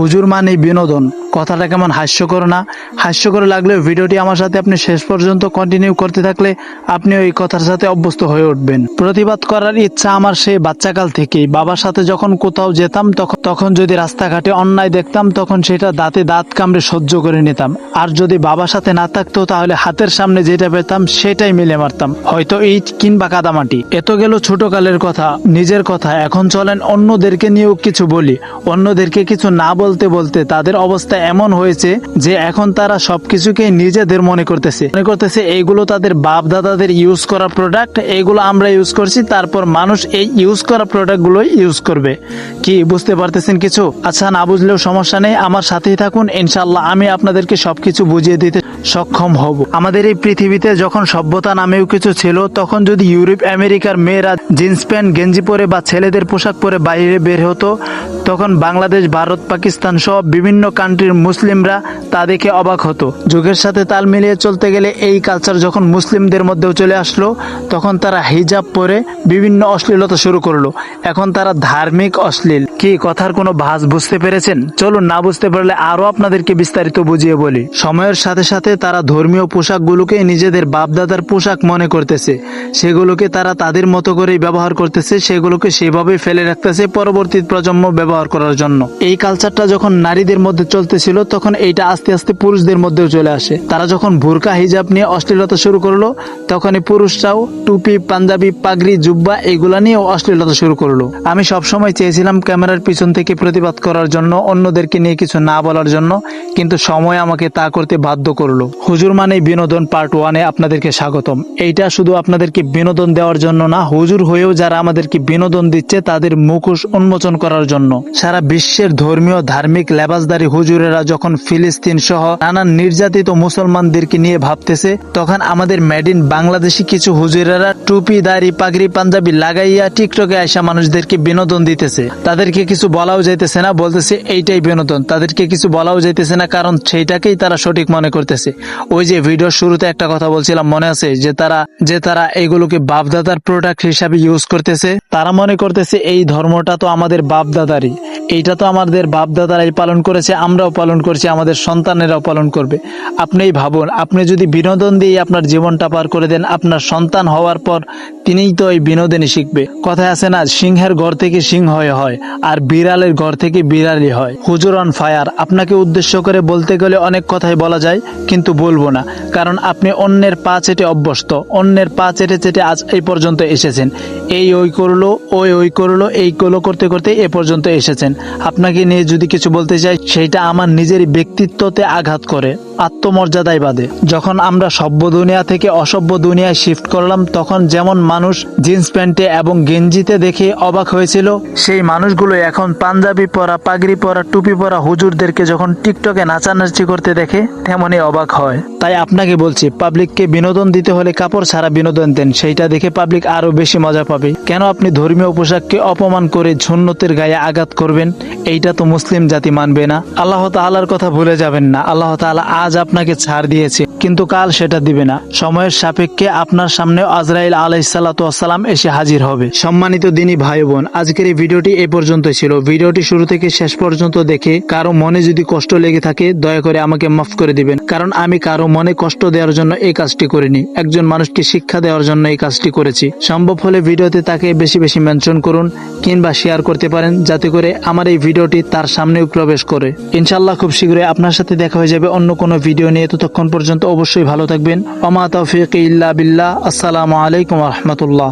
হুজুর মানে বিনোদন। কথাটা কেমন হাস্যকর না? হাস্যকর লাগলেও ভিডিওটি আমার সাথে আপনি শেষ পর্যন্ত কন্টিনিউ করতে থাকলে আপনি ওই কথার সাথে অভ্যস্ত হয়ে উঠবেন। প্রতিবাদ করার ইচ্ছা আমার সেই বাচ্চাকাল থেকেই। বাবার সাথে যখন কোথাও যেতাম তখন তখন যদি রাস্তাঘাটে অন্যায় দেখতাম, তখন সেটা দাঁতে দাঁত কামড়ে সহ্য করে নিতাম। আর যদি বাবার সাথে না থাকতো, তাহলে হাতের সামনে যেটা পেতাম, সেটাই মিলে মারতাম। হয়তো ইট কিংবা কাদামাটি। এত গেল ছোটকালের কথা, নিজের কথা। এখন চলেন অন্যদেরকে নিয়েও কিছু বলি। অন্যদেরকে কিছু না বলতে বলতে তাদের অবস্থা এমন হয়েছে যে এখন তারা সবকিছুকে নিজেদের মনে করতেছে। মনে করতেছে এইগুলো তাদের বাপ দাদাদের ইউজ করা প্রোডাক্ট এইগুলো আমরা ইউজ করছি, তারপর মানুষ এই ইউজ করা প্রোডাক্টগুলো ইউজ করবে। কি, বুঝতে পারতেছেন কিছু? আচ্ছা না বুঝলেও সমস্যা নেই, আমার সাথেই থাকুন ইনশাল্লাহ আমি আপনাদেরকে সবকিছু বুঝিয়ে দিতে সক্ষম হব। আমাদের এই পৃথিবীতে যখন সভ্যতা নামেও কিছু ছিল, তখন যদি ইউরোপ, আমেরিকার মেয়েরা জিন্স প্যান্ট, গেঞ্জি পরে বা ছেলেদের পোশাক পরে বাইরে বের হতো, তখন বাংলাদেশ, ভারত, পাকিস্তান সহ বিভিন্ন কান্ট্রির মুসলিমরা তা দেখে অবাক হতো। যুগের সাথে তাল মিলিয়ে চলতে গেলে এই কালচার যখন মুসলিমদের মধ্যেও চলে আসলো, তখন তারা হিজাব পরে বিভিন্ন অশ্লীলতা শুরু করল। এখন তারা ধার্মিক, অশ্লীল। কি কথার কোনো ভাস বুঝতে পেরেছেন? চলুন না বুঝতে পারলে আরও আপনাদেরকে বিস্তারিত বুঝিয়ে বলি। সময়ের সাথে সাথে তারা ধর্মীয় পোশাকগুলোকে নিজেদের বাপদাদার পোশাক মনে করতেছে। সেগুলোকে তারা তাদের মতো করেই ব্যবহার করতেছে, সেগুলোকে সেভাবেই ফেলে রাখতেছে পরবর্তী প্রজন্ম ব্যবহার করার জন্য। এই কালচারটা যখন নারীদের মধ্যে চলতেছিল, তখন এইটা আস্তে আস্তে পুরুষদের মধ্যেও চলে আসে। তারা যখন ভুরকা হিজাব নিয়ে অশ্লীলতা শুরু করল, তখনই পুরুষরাও টুপি, পাঞ্জাবি, পাগড়ি, জুব্বা, এগুলা নিয়েও অশ্লীলতা শুরু করল। আমি সবসময় চেয়েছিলাম ক্যামেরার পিছন থেকে প্রতিবাদ করার জন্য, অন্যদেরকে নিয়ে কিছু না বলার জন্য, কিন্তু সময় আমাকে তা করতে বাধ্য করল। হুজুর মানে বিনোদন পার্ট ওয়ানে আপনাদেরকে স্বাগতম। এইটা শুধু আপনাদেরকে বিনোদন দেওয়ার জন্য না, হুজুর হয়েও যারা আমাদেরকে বিনোদন দিচ্ছে, তাদের মুখোশ উন্মোচন করার জন্য। সারা বিশ্বের ধর্মীয়, ধার্মিক লেবাসদারি হুজুরেরা যখন ফিলিস্তিন সহ নানান নির্যাতিত মুসলমানদেরকে নিয়ে ভাবতেছে, তখন আমাদের মেড ইন বাংলাদেশি কিছু হুজুরেরা টুপি, দাড়ি, পাগড়ি, পাঞ্জাবি লাগাইয়া টিকটকে আসা মানুষদেরকে বিনোদন দিতেছে। তাদেরকে কিছু বলাও যাইতেছে না, বলতেছে এইটাই বিনোদন তাদেরকে কিছু বলাও যাইতেছে না, কারণ সেইটাকেই তারা সঠিক মনে করতেছে। ওই যে ভিডিওর শুরুতে একটা কথা বলছিলাম, মনে আছে? যে তারা যে তারা এগুলোকে বাপদাদার প্রোডাক্ট হিসাবে ইউজ করতেছে, তারা মনে করতেছে এই ধর্মটা তো আমাদের বাপদাদারই। এইটা তো আমাদের বাপদাদারাই পালন করেছে, আমরাও পালন করছি, আমাদের সন্তানেরাও পালন করবে। আপনিই ভাবুন, আপনি যদি বিনোদন দিয়ে আপনার জীবনটা পার করে দেন, আপনার সন্তান হওয়ার পর তিনিই তো এই বিনোদনই শিখবে। কথায় আছে না, সিংহের ঘর থেকে সিংহ হয়ে হয়, আর বিড়ালের ঘর থেকে বিড়ালই হয়। হুজুর অন ফায়ার, আপনাকে উদ্দেশ্য করে বলতে গেলে অনেক কথাই বলা যায়, কিন্তু বলব না, কারণ আপনি অন্যের পা চেটে অভ্যস্ত, অন্যের পা চেটে চেটে আজ এই পর্যন্ত এসেছেন। এই ওই করল, ওই ওই করল, এই করল, করতে করতে এ পর্যন্ত এসেছেন। আপনাকে নিয়ে যদি কিছু বলতে চাই সেইটা আমার নিজের ব্যক্তিত্বতে আঘাত করে, আত্মমর্যাদায় বাদে যখন আমরা সভ্য দুনিয়া থেকে অসভ্য দুনিয়ায় শিফট করলাম, তখন যেমন মানুষ জিন্স প্যান্টে এবং গেঞ্জিতে দেখে অবাক হয়েছিল, সেই মানুষগুলো এখন পাঞ্জাবি পরা, পাগড়ি পরা, টুপি পরা হুজুরদেরকে যখন টিকটকে নাচানাচি করতে দেখে, তেমনই অবাক হয়। তাই আপনাকে বলছি পাবলিককে বিনোদন দিতে হলে কাপড় ছাড়া বিনোদন দেন, সেইটা দেখে পাবলিক আরও বেশি মজা পাবে। কেন আপনি ধর্মীয় পোশাককে অপমান করে ঝুন্নতের গায়ে আঘাত করবেন? এইটা তো মুসলিম জাতি মানবে না। আল্লাহ তাআলার কথা ভুলে যাবেন না। আল্লাহ তাআলা আজ আপনাকে ছাড় দিয়েছে, কিন্তু কাল সেটা দিবে না। সময়ের সাপেক্ষে আপনার সামনে আজরাইল আলাইসাল্লাম এসে হাজির হবে। সম্মানিত দিনী ভাই বোন আজকের এই ভিডিওটি এ পর্যন্ত ছিল। ভিডিওটি শুরু থেকে শেষ পর্যন্ত দেখে কারও মনে যদি কষ্ট লেগে থাকে, দয়া করে আমাকে মাফ করে দিবেন। কারণ আমি কারও মনে কষ্ট দেওয়ার জন্য এই কাজটি করিনি। একজন মানুষকে শিক্ষা দেওয়ার জন্য এই কাজটি করেছি। সম্ভব হলে ভিডিওতে তাকে বেশি বেশি মেনশন করুন কিংবা শেয়ার করতে পারেন, যাতে করে আমার এই ভিডিওটি তার সামনেও প্রবেশ করে। ইনশাল্লাহ খুব শীঘ্রই আপনার সাথে দেখা হয়ে যাবে অন্য কোনো ভিডিও নিয়ে। ততক্ষণ পর্যন্ত অবশ্যই ভালো থাকবেন। অমা তৌফিক ইল্লা বিল্লাহ। আসসালামু আলাইকুম রহমতুল্লাহ।